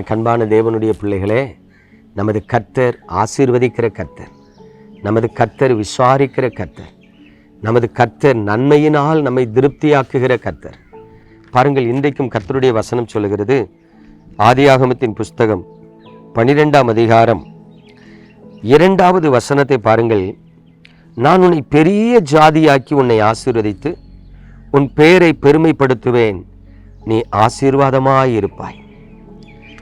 எனக்கு அன்பான தேவனுடைய பிள்ளைகளே நமது கர்த்தர் ஆசீர்வதிக்கிற கர்த்தர் நமது கர்த்தர் விசாரிக்கிற கர்த்தர் நமது கர்த்தர் நன்மையினால் நம்மை திருப்தியாக்குகிற கர்த்தர். பாருங்கள் இன்றைக்கும் கர்த்தருடைய வசனம் சொல்லுகிறது ஆதியாகமத்தின் புஸ்தகம் பனிரெண்டாம் அதிகாரம் இரண்டாவது வசனத்தை பாருங்கள். நான் உன்னை பெரிய ஜாதியாக்கி உன்னை ஆசீர்வதித்து உன் பெயரை பெருமைப்படுத்துவேன். நீ ஆசீர்வாதமாயிருப்பாய்.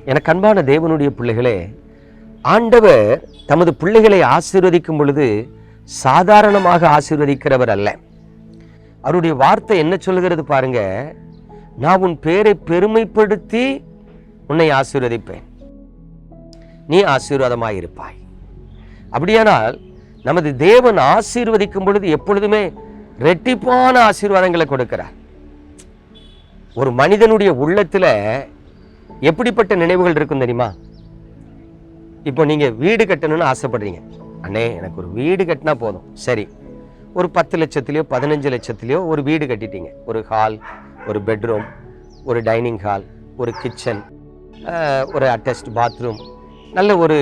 எனக்கு அன்பான தேவனுடைய பிள்ளைகளே ஆண்டவர் தமது பிள்ளைகளை ஆசீர்வதிக்கும் பொழுது சாதாரணமாக ஆசீர்வதிக்கிறவர் அல்ல. அவருடைய வார்த்தை என்ன சொல்லுகிறது பாருங்க நான் உன் பேரை பெருமைப்படுத்தி உன்னை ஆசீர்வதிப்பேன். நீ ஆசீர்வாதமாக இருப்பாய் அப்படியானால் நமது தேவன் ஆசீர்வதிக்கும் பொழுது எப்பொழுதுமே ரெட்டிப்பான ஆசீர்வாதங்களை கொடுக்கிறார். ஒரு மனிதனுடைய உள்ளத்தில் எப்படிப்பட்ட நினைவுகள் இருக்கும் தெரியுமா? இப்போ நீங்கள் வீடு கட்டணும்னு ஆசைப்படுறீங்க. அண்ணே எனக்கு ஒரு வீடு கட்டினா போதும். சரி. ஒரு பத்து லட்சத்துலையோ பதினஞ்சு லட்சத்துலையோ ஒரு வீடு கட்டிட்டீங்க. ஒரு ஹால் ஒரு பெட்ரூம் ஒரு டைனிங் ஹால் ஒரு கிச்சன் ஒரு அட்டாச்ட் பாத்ரூம் நல்ல ஒரு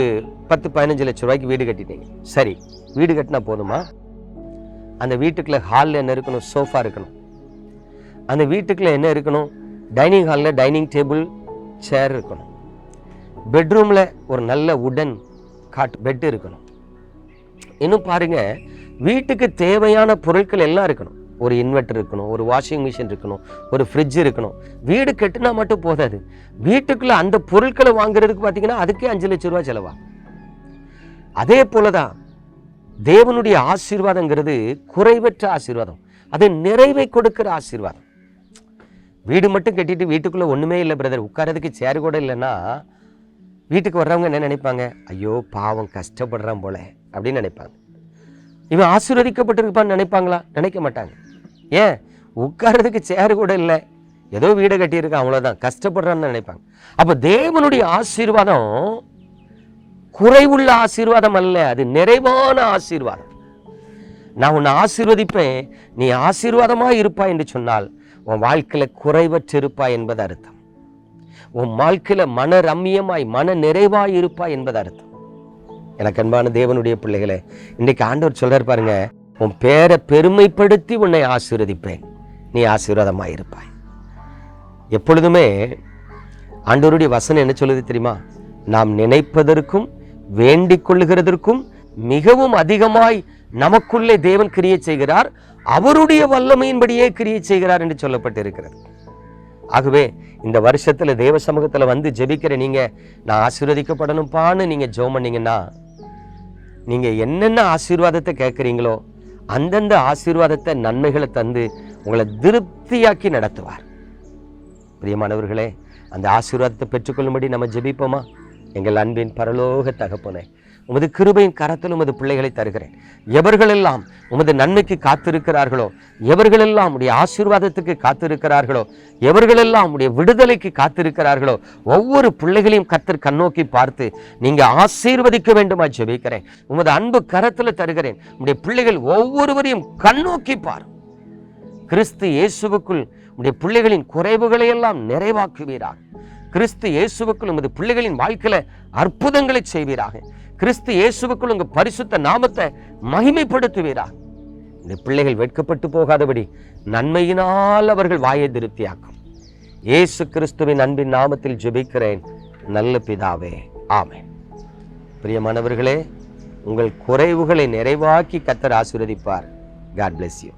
பத்து பதினஞ்சு லட்ச ரூபாய்க்கு வீடு கட்டிட்டீங்க. சரி. வீடு கட்டினா போதுமா? அந்த வீட்டுக்குள்ள ஹாலில் என்ன இருக்கணும்? சோஃபா இருக்கணும். அந்த வீட்டுக்குள்ளே என்ன இருக்கணும்? டைனிங் ஹாலில் டைனிங் டேபிள் சேர் இருக்கணும். பெட்ரூமில் ஒரு நல்ல உடன் காட் பெட் இருக்கணும். இன்னும் பாருங்க வீட்டுக்கு தேவையான பொருட்கள் எல்லாம் இருக்கணும். ஒரு இன்வெர்டர் இருக்கணும் ஒரு வாஷிங் மிஷின் இருக்கணும் ஒரு ஃப்ரிட்ஜ் இருக்கணும். வீடு கட்டினா மட்டும் போதாது. வீட்டுக்குள்ளே அந்த பொருட்களை வாங்குறதுக்கு பார்த்தீங்கன்னா அதுக்கே அஞ்சு லட்சம் ரூபா செலவா? அதே போல தான் தேவனுடைய ஆசீர்வாதங்கிறது குறைவற்ற ஆசீர்வாதம். அது நிறைவை கொடுக்கிற ஆசீர்வாதம். வீடு மட்டும் கட்டிட்டு வீட்டுக்குள்ளே ஒன்றுமே இல்லை பிரதர் உட்காரதுக்கு சேர் கூட இல்லைன்னா வீட்டுக்கு வர்றவங்க என்ன நினைப்பாங்க? ஐயோ பாவம் கஷ்டப்படுறான் போல அப்படின்னு நினைப்பாங்க. இவன் ஆசீர்வதிக்கப்பட்டிருப்பான்னு நினைப்பாங்களா? நினைக்க மாட்டாங்க. ஏன்? உட்கார்றதுக்கு சேர் கூட இல்லை. ஏதோ வீடை கட்டியிருக்கான் அவ்வளோதான் கஷ்டப்படுறான்னு நினைப்பாங்க. அப்போ தேவனுடைய ஆசீர்வாதம் குறைவுள்ள ஆசீர்வாதம் அல்ல அது நிறைவான ஆசீர்வாதம். நான் உன்னை ஆசீர்வதிப்பேன். நீ ஆசீர்வாதமாக இருப்பாய் என்று சொன்னால் உன் வாழ்க்கையில குறைவற்றிருப்பாய் என்பது அர்த்தம். உன் வாழ்க்கையில் மன ரம்மியமாய் மன நிறைவாய் இருப்பாய் என்பது அர்த்தம். எனக்கு அன்பான தேவனுடைய பிள்ளைகளே இன்னைக்கு ஆண்டவர் சொல்றாரு பாருங்க உன் பேரை பெருமைப்படுத்தி உன்னை ஆசீர்வதிப்பேன். நீ ஆசீர்வாதமாய் இருப்பாய். எப்பொழுதுமே ஆண்டவருடைய வசனம் என்ன சொல்லுது தெரியுமா? நாம் நினைப்பதற்கும் வேண்டிக் கொள்ளுகிறதற்கும் மிகவும் அதிகமாய் நமக்குள்ளே தேவன் கிரியை செய்கிறார். அவருடைய வல்லமையின்படியே கிரியை செய்கிறார் என்று சொல்லப்பட்டிருக்கிறது. ஆகவே இந்த வருஷத்தில் தேவ சமூகத்தில் வந்து ஜெபிக்கிற நீங்க நான் ஆசீர்வதிக்கப்படணும்பான்னு நீங்க ஜெபம் பண்ணீங்கன்னா நீங்க என்னென்ன ஆசீர்வாதத்தை கேட்குறீங்களோ அந்தந்த ஆசீர்வாதத்தை நன்மைகளை தந்து உங்களை திருப்தியாக்கி நடத்துவார். பிரியமானவர்களே அந்த ஆசீர்வாதத்தை பெற்றுக்கொள்ளும்படி நம்ம ஜெபிப்போமா? எங்கள் அன்பின் பரலோக தகப்பனே உமது கிருபையின் கரத்தில் உமது பிள்ளைகளை தருகிறேன். எவர்களெல்லாம் உமது நன்மைக்கு காத்திருக்கிறார்களோ? எவர்களெல்லாம் உடைய ஆசீர்வாதத்துக்கு காத்திருக்கிறார்களோ? எவர்களெல்லாம் உடைய விடுதலைக்கு காத்திருக்கிறார்களோ? ஒவ்வொரு பிள்ளைகளையும் கத்தர் கண்ணோக்கி பார்த்து நீங்க ஆசீர்வதிக்க வேண்டுமா ஜெபிக்கிறேன். உமது அன்பு கரத்தில் தருகிறேன். உடைய பிள்ளைகள் ஒவ்வொருவரையும் கண்ணோக்கி பார். கிறிஸ்து இயேசுவுக்குள் உடைய பிள்ளைகளின் குறைவுகளை எல்லாம் நிறைவாக்குவீராக. கிறிஸ்து இயேசுவுக்குள் உமது பிள்ளைகளின் வாழ்க்கையில அற்புதங்களை செய்வீராக. கிறிஸ்து இயேசுவுக்குள் உங்க பரிசுத்த நாமத்தை மகிமைப்படுத்துவீரா? இந்த பிள்ளைகள் வெட்கப்பட்டு போகாதபடி நன்மையினால் அவர்கள் வாயை திருப்தியாக்கும். இயேசு கிறிஸ்துவின் அன்பின் நாமத்தில் ஜெபிக்கிறேன். நல்ல பிதாவே ஆமே பிரியமானவர்களே உங்கள் குறைவுகளை நிறைவாக்கி கத்தர் ஆசீர்வதிப்பார். God bless you